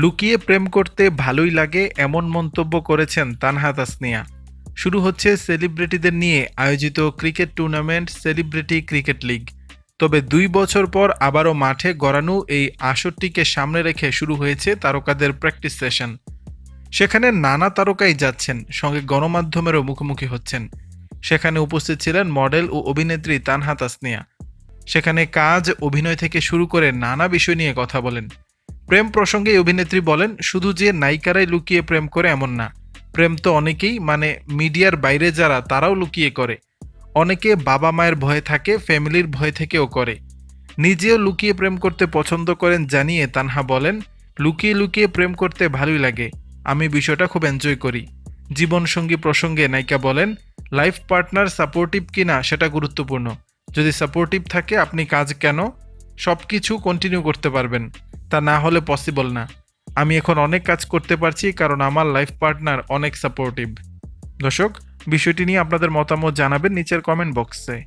লুকিয়ে প্রেম করতে ভালোই লাগে এমন মন্তব্য করেছেন তানহা তাসনিয়া। শুরু হচ্ছে সেলিব্রিটিদের নিয়ে আয়োজিত cricket tournament celebrity cricket league. তবে দুই বছর পর আবারও মাঠে গড়ানো এই আসরটিকে সামনে রেখে শুরু হয়েছে তারকাদের প্র্যাকটিস সেশন। সেখানে নানা তারকাই যাচ্ছেন, সঙ্গে গণমাধ্যমেরও মুখোমুখি হচ্ছেন। সেখানে উপস্থিত ছিলেন মডেল ও অভিনেত্রী তানহা তাসনিয়া। সেখানে কাজ, অভিনয় থেকে শুরু করে নানা বিষয় নিয়ে কথা বলেন। প্রেম প্রসঙ্গে অভিনেত্রী বলেন, শুধু যে নায়িকারাই লুকিয়ে প্রেম করে এমন না। প্রেম তো অনেকেই মানে মিডিয়ার বাইরে যারা, তারাও লুকিয়ে করে। অনেকে বাবা মায়ের ভয়ে থাকে, ফ্যামিলির ভয় থেকেও করে। নিজেও লুকিয়ে প্রেম করতে পছন্দ করেন জানিয়ে তানহা বলেন, লুকিয়ে লুকিয়ে প্রেম করতে ভালোই লাগে। আমি বিষয়টা খুব এনজয় করি। জীবনসঙ্গী প্রসঙ্গে নায়িকা বলেন লাইফ পার্টনার সাপোর্টিভ কিনা সেটা গুরুত্বপূর্ণ। যদি সাপোর্টিভ থাকে, আপনি কাজ কেন? সব কিছু কন্টিনিউ করতে পারবেন। তা না হলে পসিবল না। আমি এখন অনেক কাজ করতে পারছি কারণ আমার লাইফ পার্টনার অনেক সাপোর্টিভ দর্শক, বিষয়টি নিয়ে আপনাদের মতামত জানাবেন নিচের কমেন্ট বক্সে